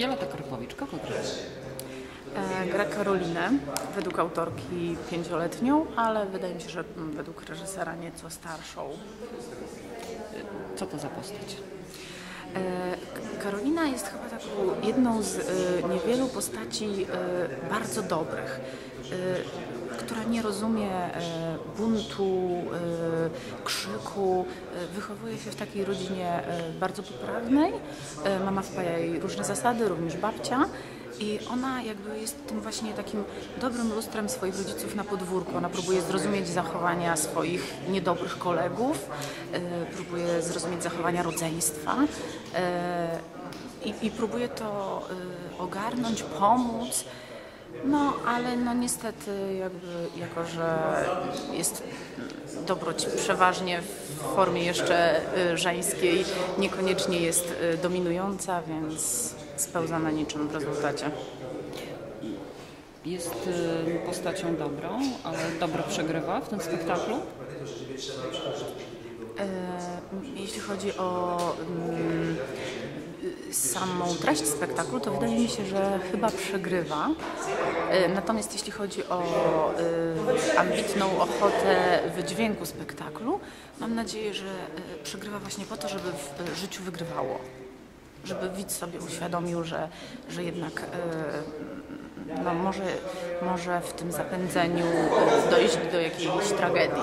Wioleta Karpowicz, kogo gra? Gra Karolinę, według autorki pięcioletnią, ale wydaje mi się, że mm, według reżysera nieco starszą. Co to za postać? E, Karolina jest chyba taką jedną z e, niewielu postaci e, bardzo dobrych, która nie rozumie e, buntu, krzyku. Wychowuje się w takiej rodzinie bardzo poprawnej. E, Mama wpaja jej różne zasady, również babcia. I ona jakby jest tym właśnie takim dobrym lustrem swoich rodziców na podwórku. Ona próbuje zrozumieć zachowania swoich niedobrych kolegów, e, próbuje zrozumieć zachowania rodzeństwa e, i, i próbuje to e, ogarnąć, pomóc. No, ale no niestety jakby, jako że jest dobroć przeważnie w formie jeszcze y, żeńskiej, niekoniecznie jest y, dominująca, więc spełza na niczym w rezultacie. Jest y, postacią dobrą, ale dobro przegrywa w tym spektaklu. E, Jeśli chodzi o mm, samą treść spektaklu, to wydaje mi się, że chyba przegrywa. E, Natomiast jeśli chodzi o y, ambitną ochotę wydźwięku spektaklu, mam nadzieję, że y, przegrywa właśnie po to, żeby w życiu wygrywało. Żeby widz sobie uświadomił, że, że jednak no, może, może w tym zapędzeniu dojść do jakiejś tragedii.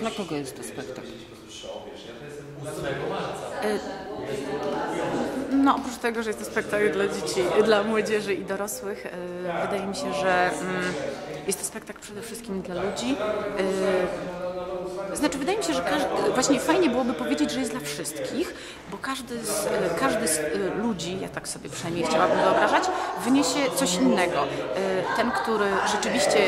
Dla kogo jest to spektakl? No oprócz tego, że jest to spektakl dla dzieci, dla młodzieży i dorosłych, e, wydaje mi się, że mm, jest to spektakl przede wszystkim dla ludzi. E, Znaczy, wydaje mi się, że każdy, właśnie fajnie byłoby powiedzieć, że jest dla wszystkich, bo każdy z, e, każdy z ludzi, ja tak sobie przynajmniej chciałabym wyobrażać, wyniesie coś innego. Ten, który rzeczywiście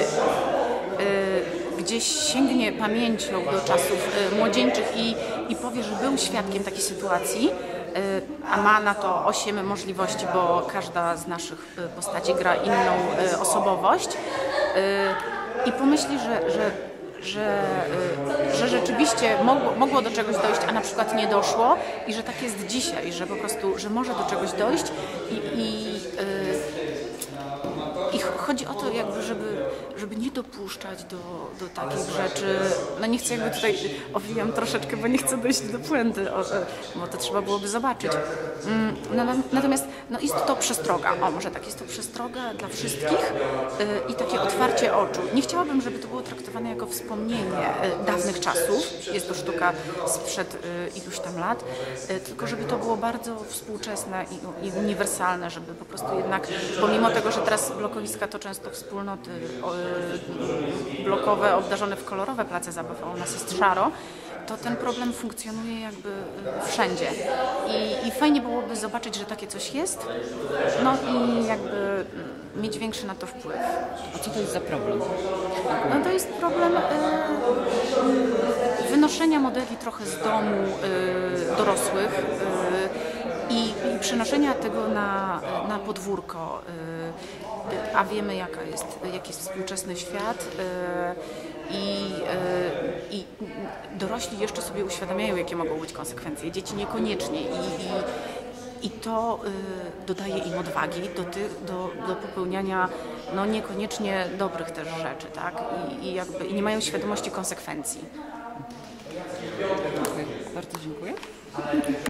gdzieś sięgnie pamięcią do czasów e, młodzieńczych i, i powie, że był świadkiem takiej sytuacji, e, a ma na to osiem możliwości, bo każda z naszych e, postaci gra inną osobowość i pomyśli, że, że, że, że rzeczywiście mogło, mogło do czegoś dojść, a na przykład nie doszło i że tak jest dzisiaj, że po prostu, że może do czegoś dojść i, i chodzi o to, jakby, żeby, żeby nie dopuszczać do, do takich rzeczy. No nie chcę jakby tutaj, owijam troszeczkę, bo nie chcę dojść do puenty, o, e, bo to trzeba byłoby zobaczyć. Mm, no, na- natomiast no jest to przestroga, o może tak, jest to przestroga dla wszystkich e, i takie otwarcie oczu. Nie chciałabym, żeby to było traktowane jako wspomnienie e, dawnych czasów. Jest to sztuka sprzed iluś tam lat, tylko żeby to było bardzo współczesne i, i uniwersalne, żeby po prostu jednak, pomimo tego, że teraz blokowiska to często wspólnoty e, blokowe obdarzone w kolorowe place zabaw, a u nas jest szaro, to ten problem funkcjonuje jakby e, wszędzie. I, I fajnie byłoby zobaczyć, że takie coś jest, no i jakby mm, mieć większy na to wpływ. A co to jest za problem? No to jest problem e, wynoszenia modeli trochę z domu e, dorosłych przenoszenia tego na, na podwórko. E, a wiemy, jaka jest, jaki jest współczesny świat. E, i, e, I dorośli jeszcze sobie uświadamiają, jakie mogą być konsekwencje. Dzieci niekoniecznie. I, i, i to y, dodaje im odwagi do, ty, do, do popełniania no, niekoniecznie dobrych też rzeczy, tak? I, i, jakby, I nie mają świadomości konsekwencji. Bardzo dziękuję.